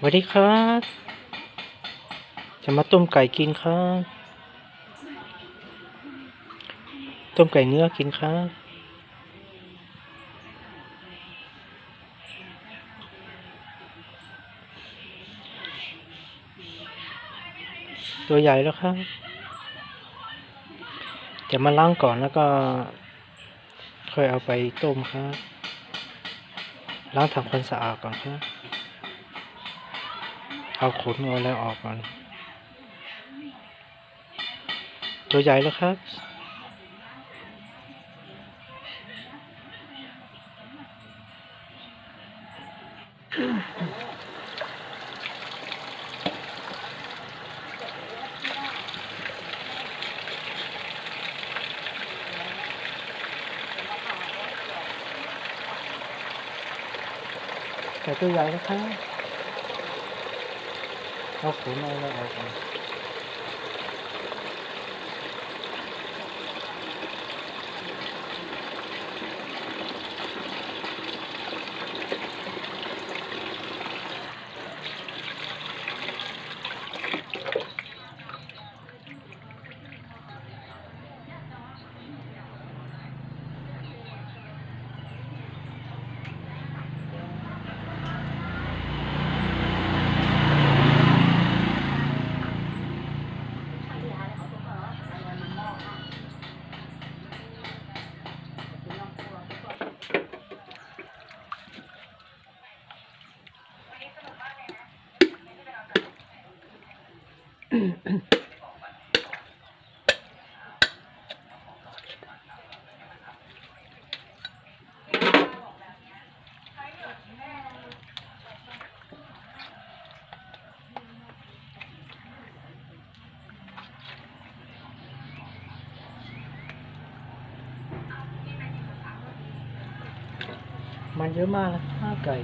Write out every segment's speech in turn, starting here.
สวัสดีครับ จะมาต้มไก่กินครับ ต้มไก่เนื้อกินครับ ตัวใหญ่แล้วครับ จะมาล้างก่อนแล้วก็ ค่อยเอาไปต้มครับ ล้างทำความสะอาดก่อนครับ เอาขนเอาอะไรออกก่อนตัวใหญ่แล้วครับ แต่ตัวใหญ่แล้วครับ เอาขน มันเยอะมากนะข้าวไก่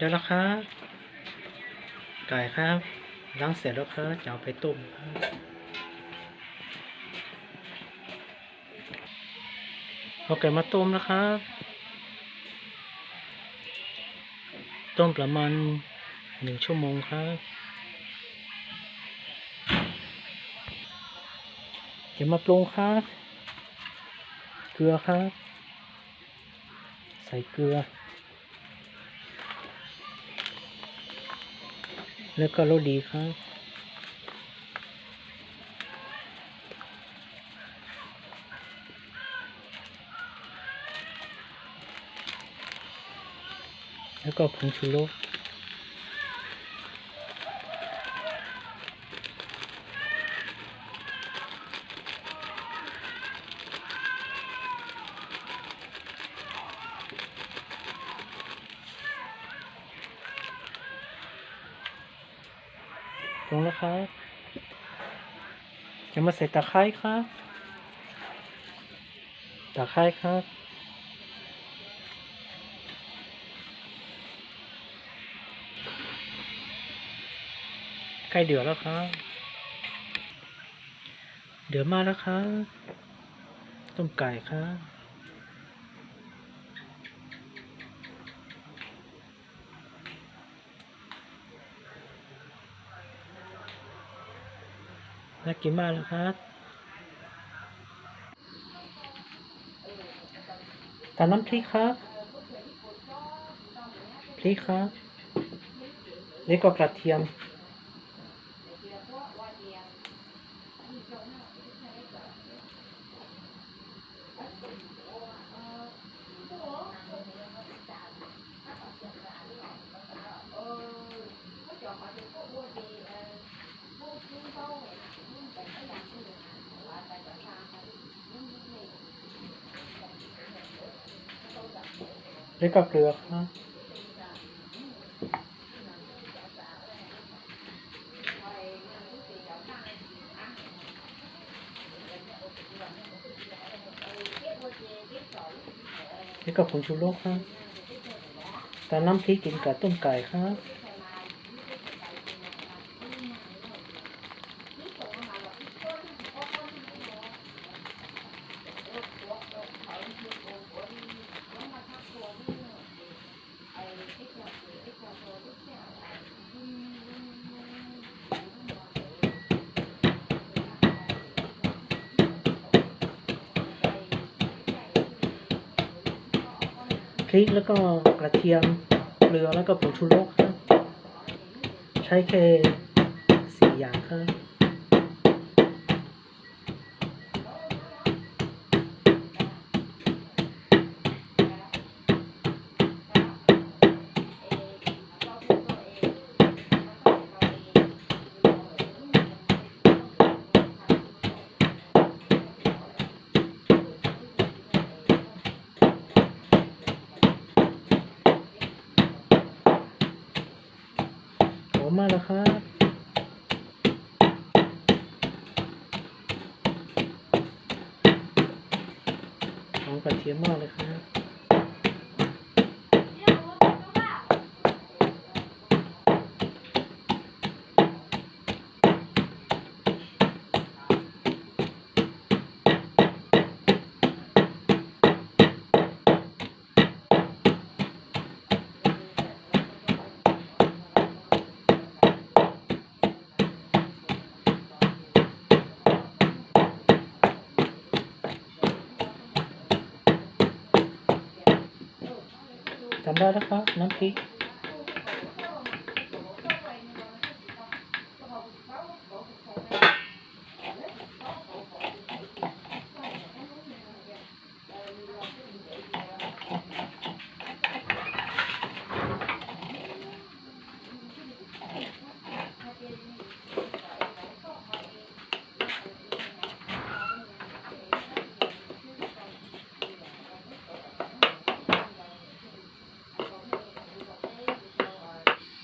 เดี๋ยวแล้วครับไก่ครับล้างเสร็จแล้วครับจะเอาไปต้มครับเอาไก่มาต้มนะครับ ต้มประมาณหนึ่งชั่วโมงครับจะมาปรุงครับ เกลือครับ ใส่เกลือ แล้วก็โรสดีครับแล้วก็ผงชูรส ครับ จะมาใส่ตะไคร้ครับ ตะไคร้ครับ ใกล้เดือดแล้วครับ เดือดมากแล้วครับ ต้มไก่ครับ น่ากินมากเลยครับตามน้ำพริกครับ พริกครับ นี่ก็กระเทียม หรือกับเปลือกนะนี่ก็ผงชูรสครับแต่น้ำพริกกินกับต้มไก่ครับ พริกแล้วก็กระเทียมเกลือแล้วก็ผงชูรสครับ ใช้แค่สี่อย่างครับ มกระเทียมมากเลยครับ จำได้แล้วครับ น้ำพริก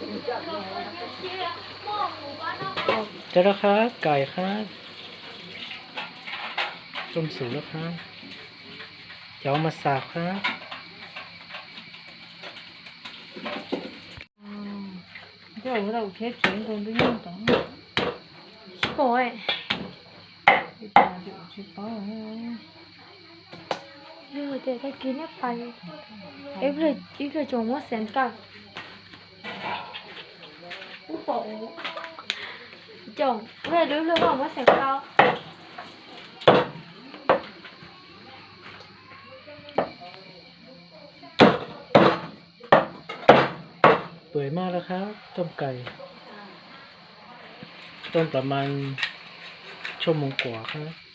เจอแล้วครัไก่ครับต้มสูงแล้วครับเจ้ามาสาบครับเจ้วเราเช็ดเสียงคนไปยุ่งต่อสวยไปตาเดี๋ยวชิบเป้าใยูเดี๋ยวจะกินเนี่ยไปเอฟเลยอีกเลยจงว่าเสียกับ ผู้บอกจงเรื่อรู้เรื่องว่าแสนเก่าเปื่อยมากแล้วครับ ต้มไก่ ต้มประมาณชั่วโมงกว่าครับ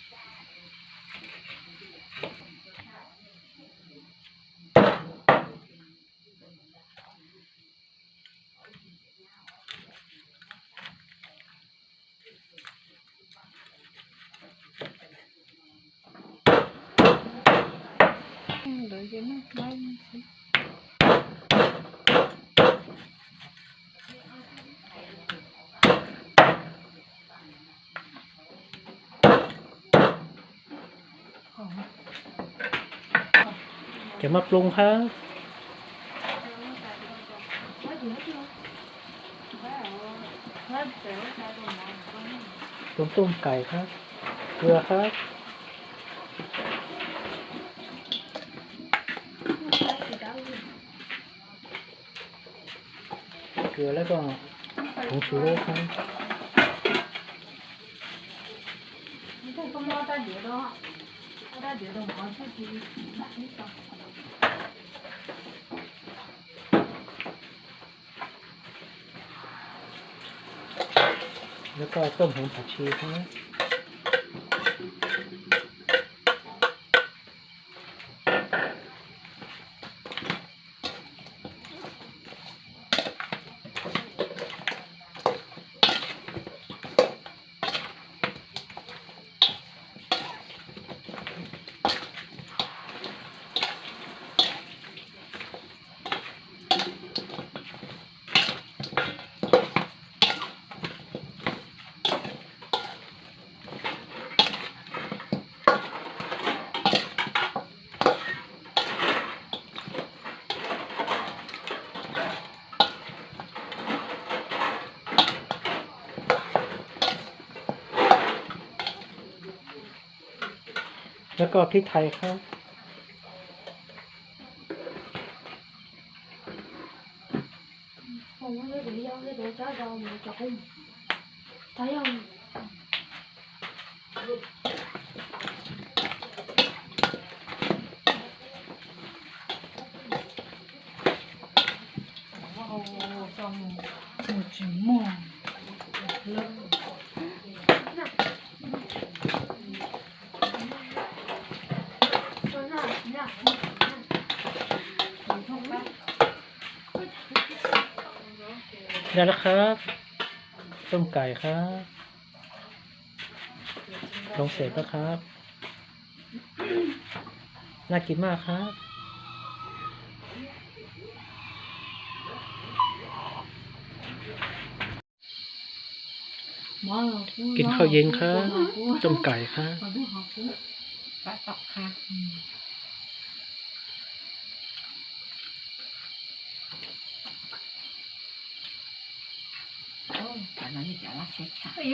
Rồi dưới mắt bay Cái mập luôn hết ต้มต้มไก่ครับ เกลือครับ 有那个อแล้วก็ผงชูรสครับแล้ว那个ต้มหอ แล้วก็ต้มหอมผักชีครับแล้วก็พริกไทยครับ Không có cái ได้แล้วครับต้มไก่ครับลงเสร็จแล้วครับ น่ากินมากครับกินข้าวเย็นครับต้มไก่ครับ 那，你讲了，悄。哎呦。